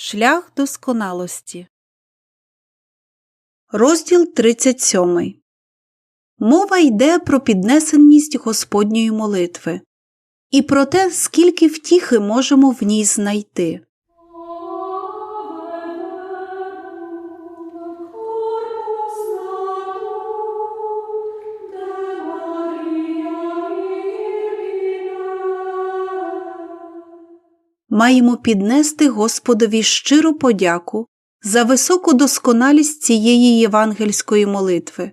Шлях досконалості. Розділ 37. Мова йде про піднесеність Господньої молитви і про те, скільки втіхи можемо в ній знайти. Маємо піднести Господові щиру подяку за високу досконалість цієї євангельської молитви.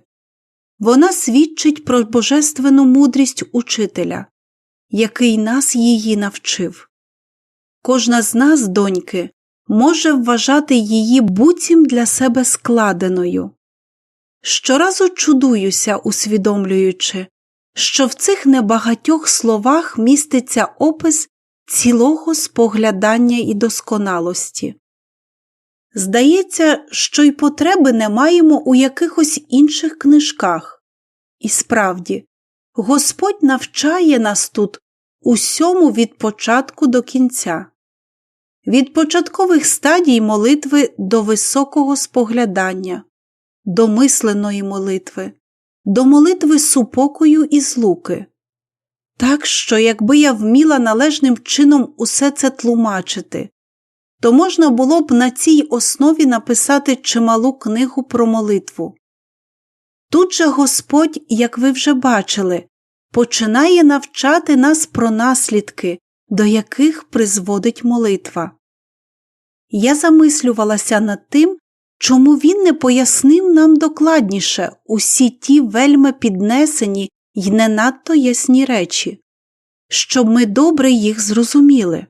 Вона свідчить про божественну мудрість учителя, який нас її навчив. Кожна з нас, доньки, може вважати її буцім для себе складеною. Щоразу чудуюся, усвідомлюючи, що в цих небагатьох словах міститься опис цілого споглядання і досконалості. Здається, що й потреби не маємо у якихось інших книжках. І справді, Господь навчає нас тут усьому від початку до кінця, від початкових стадій молитви до високого споглядання, до мисленої молитви, до молитви супокою і злуки. Так що, якби я вміла належним чином усе це тлумачити, то можна було б на цій основі написати чималу книгу про молитву. Тут же Господь, як ви вже бачили, починає навчати нас про наслідки, до яких призводить молитва. Я замислювалася над тим, чому він не пояснив нам докладніше усі ті вельми піднесені й не надто ясні речі, щоб ми добре їх зрозуміли.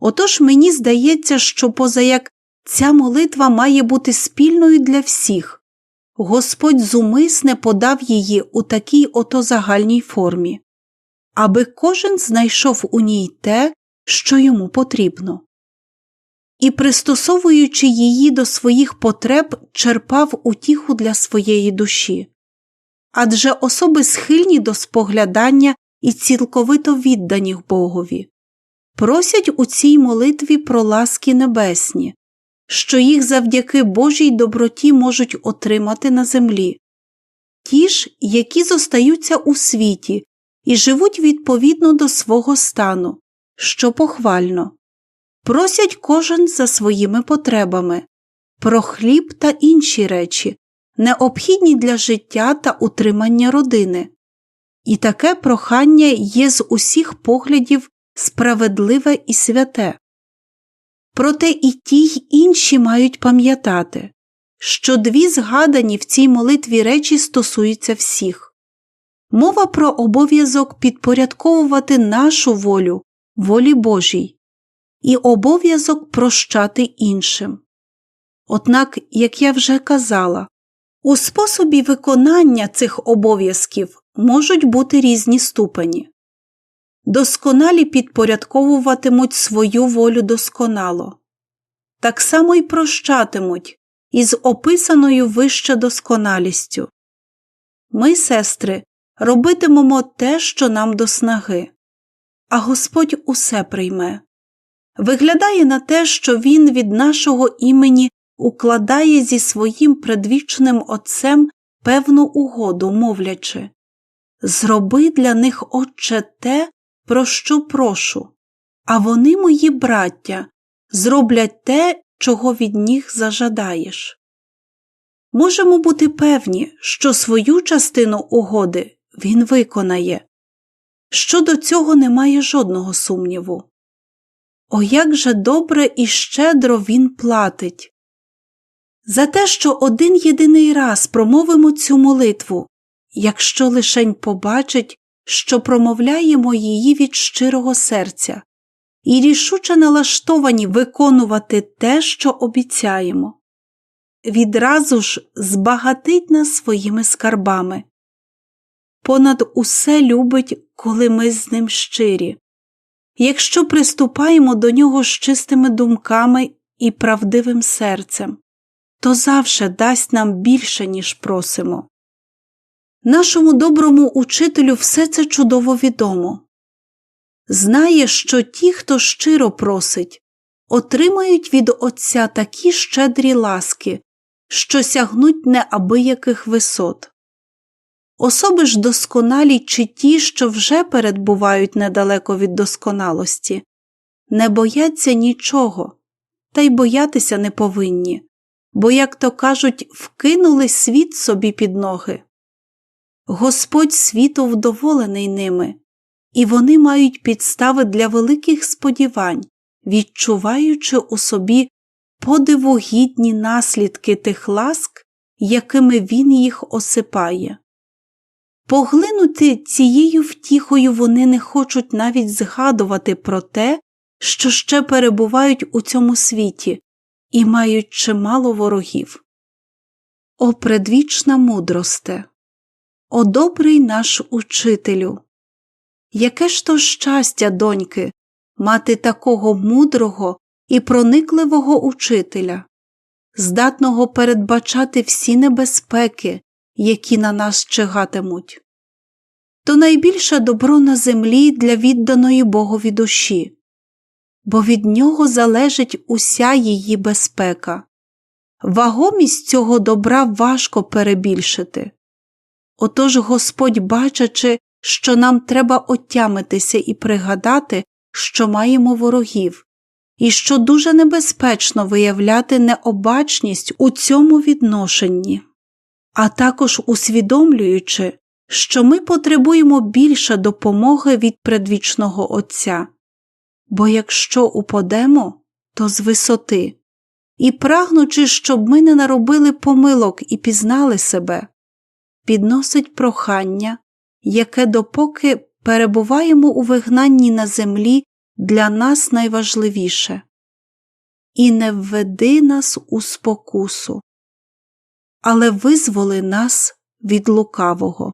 Отож мені здається, що позаяк ця молитва має бути спільною для всіх, Господь зумисне подав її у такій ото загальній формі, аби кожен знайшов у ній те, що йому потрібно. І, пристосовуючи її до своїх потреб, черпав утіху для своєї душі адже особи схильні до споглядання і цілковито віддані Богові, просять у цій молитві про ласки небесні, що їх завдяки Божій доброті можуть отримати на землі, ті ж, які зостаються у світі і живуть відповідно до свого стану, що похвально, просять кожен за своїми потребами, про хліб та інші речі, необхідні для життя та утримання родини, і таке прохання є з усіх поглядів справедливе і святе. Проте і ті й інші мають пам'ятати, що дві згадані в цій молитві речі стосуються всіх мова про обов'язок підпорядковувати нашу волю волі Божій і обов'язок прощати іншим. Однак, як я вже казала, у способі виконання цих обов'язків можуть бути різні ступені. Досконалі підпорядковуватимуть свою волю досконало, так само й прощатимуть із описаною вище досконалістю. Ми, сестри, робитимемо те, що нам до снаги, а Господь усе прийме. Виглядає на те, що Він від нашого імені укладає зі своїм предвічним Отцем певну угоду, мовлячи Зроби для них, Отче, те, про що прошу, а вони, мої браття, зроблять те, чого від них зажадаєш. Можемо бути певні, що свою частину угоди він виконає. Щодо цього немає жодного сумніву. О, як же добре і щедро він платить, за те, що один єдиний раз промовимо цю молитву, якщо лишень побачить, що промовляємо її від щирого серця, і рішуче налаштовані виконувати те, що обіцяємо, відразу ж збагатить нас своїми скарбами. Понад усе любить, коли ми з ним щирі. Якщо приступаємо до нього з чистими думками і правдивим серцем то завше дасть нам більше, ніж просимо. Нашому доброму учителю все це чудово відомо. Знає, що ті, хто щиро просить, отримають від Отця такі щедрі ласки, що сягнуть неабияких висот. Особи ж досконалі чи ті, що вже передбувають недалеко від досконалості, не бояться нічого, та й боятися не повинні, бо, як то кажуть, вкинули світ собі під ноги. Господь світу вдоволений ними, і вони мають підстави для великих сподівань, відчуваючи у собі подивогідні наслідки тих ласк, якими він їх осипає. Поглинути цією втіхою вони не хочуть навіть згадувати про те, що ще перебувають у цьому світі і мають чимало ворогів. О предвічна мудросте, о добрий наш учителю! Яке ж то щастя, доньки, мати такого мудрого і проникливого учителя, здатного передбачати всі небезпеки, які на нас чигатимуть. То найбільше добро на землі для відданої Богові душі, бо від нього залежить уся її безпека. Вагомість цього добра важко перебільшити. Отож Господь, бачачи, що нам треба отямитися і пригадати, що маємо ворогів, і що дуже небезпечно виявляти необачність у цьому відношенні, а також усвідомлюючи, що ми потребуємо більше допомоги від предвічного Отця, бо якщо упадемо, то з висоти, і прагнучи, щоб ми не наробили помилок і пізнали себе, підносить прохання, яке допоки перебуваємо у вигнанні на землі для нас найважливіше. І не введи нас у спокусу, але визволи нас від лукавого.